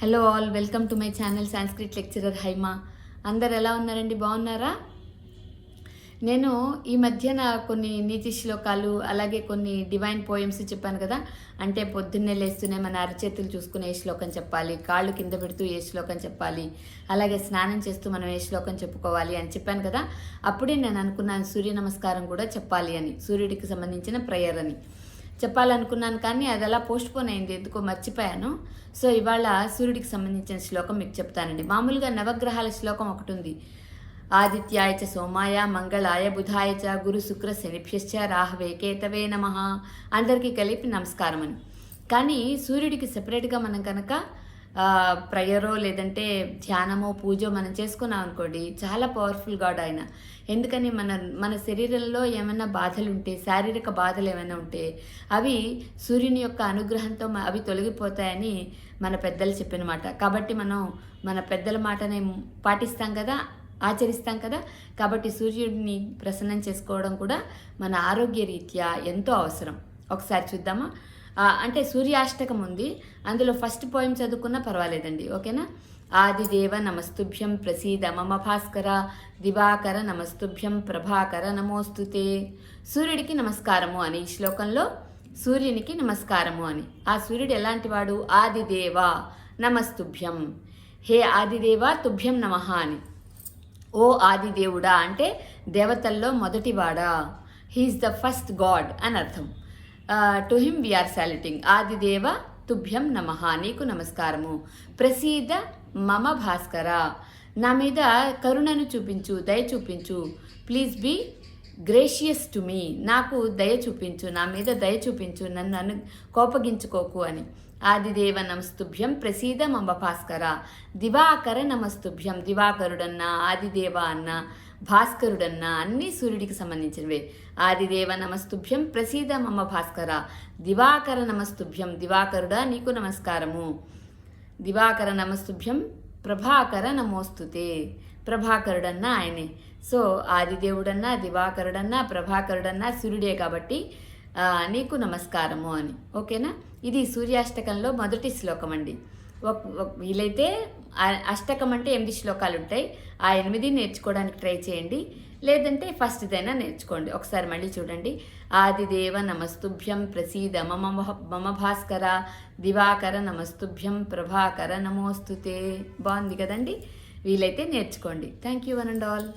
Hello all welcome to my channel Sanskrit lecturer Haima అందరు ఎలా ఉన్నారండి? బాగున్నారా? నేను ఈ మధ్యన కొన్ని నీతి శ్లోకాలు అలాగే కొన్ని డివైన్ పోయమ్స్ చెప్పాను కదా? అంటే పొద్దున్నే లేస్తూనే మన అరచేతులు చూసుకుని ఏ శ్లోకం చెప్పాలి కాళ్ళు కింద పెడుతూ ఏ శ్లోకం చెప్పాలి అలాగే స్నానం చేస్తూ మనం ఏ శ్లోకం చెప్పుకోవాలి అని చెప్పాను కదా? అప్పుడే నేను అనుకున్నాను సూర్య నమస్కారం కూడా చెప్పాలి అని సూర్యుడికి సంబంధించిన ప్రేయర్ అని. చెప్పాలనుకున్నాను కానీ అది అలా పోస్ట్పోన్ అయింది ఎందుకో మర్చిపోయాను. సో ఇవాళ సూర్యుడికి సంబంధించిన శ్లోకం మీకు చెప్తానండి. మామూలుగా నవగ్రహాల శ్లోకం ఒకటి ఉంది ఆదిత్యాయ చ సోమాయ మంగళాయ బుధాయ చ గురు శుక్ర శనిభ్యశ్చ రాహవే కేతవే నమ. అందరికీ కలిపి నమస్కారం అని కానీ సూర్యుడికి సెపరేట్గా మనం కనుక ప్రయరో లేదంటే ధ్యానమో పూజో మనం చేసుకున్నాం అనుకోండి చాలా పవర్ఫుల్ గాడ్ ఆయన. ఎందుకని మన మన శరీరంలో ఏమైనా బాధలు ఉంటే శారీరక బాధలు ఏమైనా ఉంటే అవి సూర్యుని యొక్క అనుగ్రహంతో అవి తొలగిపోతాయని మన పెద్దలు చెప్పిన మాట కాబట్టి మనం మన పెద్దల మాటనే పాటిస్తాం కదా ఆచరిస్తాం కదా కాబట్టి సూర్యుడిని ప్రసన్నం చేసుకోవడం కూడా మన ఆరోగ్య రీత్యా ఎంతో అవసరం. ఒకసారి చూద్దామా? అంటే సూర్యాష్టకం ఉంది. అందులో ఫస్ట్ పోయం చదువుకున్నా పర్వాలేదండి. ఓకేనా? ఆదిదేవ నమస్తుభ్యం ప్రసీద మమ భాస్కర దివాకర నమస్తుభ్యం ప్రభాకర నమోస్తుతే. సూర్యుడికి నమస్కారము అని ఈ శ్లోకంలో సూర్యునికి నమస్కారము అని. ఆ సూర్యుడు ఎలాంటి వాడు ఆదిదేవ నమస్తుభ్యం. హే ఆదిదేవ తుభ్యం నమ అని. ఓ ఆదిదేవుడా అంటే దేవతల్లో మొదటివాడా? He is the first god అని అర్థం. To him we are saluting ఆదిదేవ తుభ్యం నమ నీకు నమస్కారము ప్రసీద మమ భాస్కర నా మీద కరుణను చూపించు దయ చూపించు. Please be gracious to me నాకు దయ చూపించు నా మీద దయ చూపించు నన్ను అను కోపగించుకోకు అని. ఆదిదేవ నమస్తుభ్యం ప్రసీద మమ భాస్కర. దివాకర నమస్తుభ్యం దివాకరుడన్న ఆదిదేవ అన్న భాస్కరుడన్న అన్నీ సూర్యుడికి సంబంధించినవే. ఆదిదేవ నమస్తుభ్యం ప్రసీద మమ భాస్కర. దివాకర నమస్తుభ్యం దివాకరుడా నీకు నమస్కారము. దివాకర నమస్తుభ్యం ప్రభాకర నమోస్తుతే. ప్రభాకరుడన్నా ఆయనే. సో ఆదిదేవుడన్నా దివాకరుడన్నా ప్రభాకరుడన్నా సూర్యుడే కాబట్టి నీకు నమస్కారము అని. ఓకేనా? ఇది సూర్యాష్టకంలో మొదటి శ్లోకం అండి. వీలైతే అష్టకం అంటే ఎనిమిది శ్లోకాలు ఉంటాయి. ఆ ఎనిమిది నేర్చుకోవడానికి ట్రై చేయండి. లేదంటే ఫస్ట్దైనా నేర్చుకోండి. ఒకసారి మళ్ళీ చూడండి. ఆదిదేవ నమస్తుభ్యం ప్రసీద మమ మమ భాస్కర దివాకర నమస్తుభ్యం ప్రభాకర నమోస్తుతే. బాగుంది కదండి? వీలైతే నేర్చుకోండి. Thank you one and all.